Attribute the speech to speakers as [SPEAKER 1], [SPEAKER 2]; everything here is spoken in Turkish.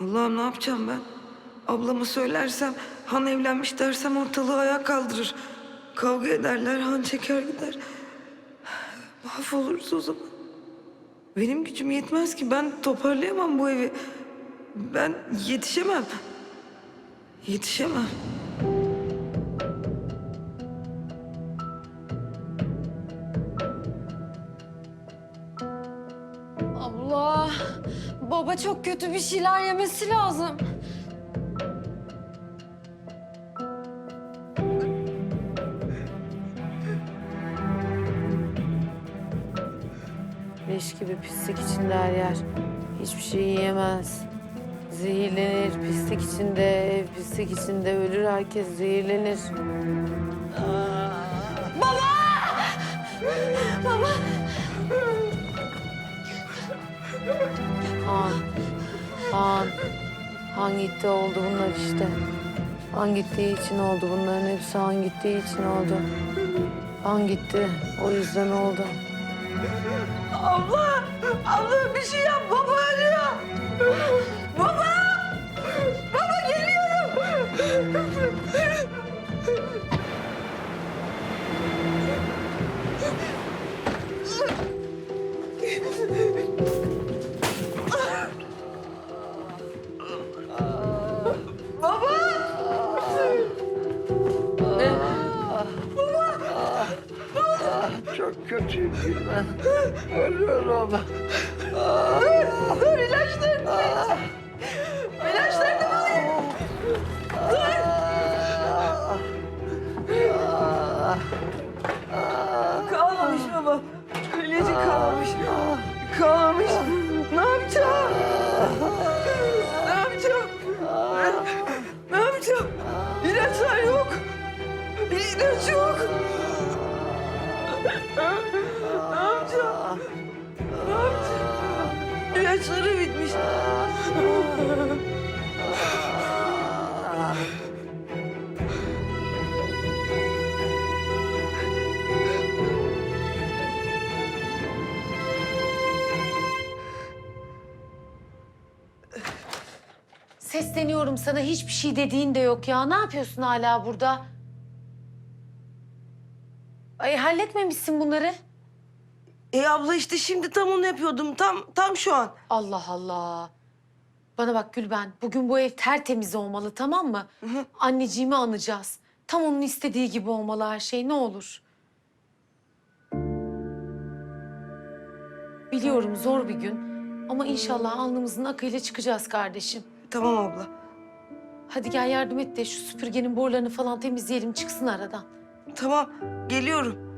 [SPEAKER 1] Allah'ım ne yapacağım ben? Ablama söylersem Han evlenmiş dersem ortalığı ayağa kaldırır. Kavga ederler, Han çeker gider. Mahvoluruz o zaman. Benim gücüm yetmez ki. Ben toparlayamam bu evi. Ben yetişemem. Yetişemem.
[SPEAKER 2] Baba çok kötü bir şeyler yemesi lazım.
[SPEAKER 3] Leş gibi pislik içinde her yer. Hiçbir şey yiyemez. Zehirlenir. Pislik içinde, pislik içinde ölür herkes zehirlenir. Han. Han. Han gitti oldu bunlar işte. Han gittiği için oldu bunların hepsi Han gittiği için oldu. Han gitti. O yüzden oldu.
[SPEAKER 1] Abla! Abla
[SPEAKER 4] Kötüyüm Gülben. Ölüyorum.
[SPEAKER 1] Dur ilaçlarını İlaçlarını alayım. Dur. Kalmamış baba. İlacı kalmamış. Kalmamış. Ne yapacağım? Ne yapacağım? Ne yapacağım? İlaçlar yok. İlaç yok. İlaçları bitmiş.
[SPEAKER 3] Sesleniyorum sana hiçbir şey dediğin de yok ya. Ne yapıyorsun hala burada? Ay halletmemişsin bunları.
[SPEAKER 1] E abla işte şimdi tam onu yapıyordum. Tam tam şu an.
[SPEAKER 3] Allah Allah. Bana bak Gülben, bugün bu ev tertemiz olmalı tamam mı? Anneciğimi anacağız. Tam onun istediği gibi olmalı her şey ne olur. Biliyorum zor bir gün ama inşallah alnımızın akıyla çıkacağız kardeşim.
[SPEAKER 1] Tamam abla.
[SPEAKER 3] Hadi gel yardım et de şu süpürgenin borularını falan temizleyelim çıksın aradan.
[SPEAKER 1] Tamam geliyorum.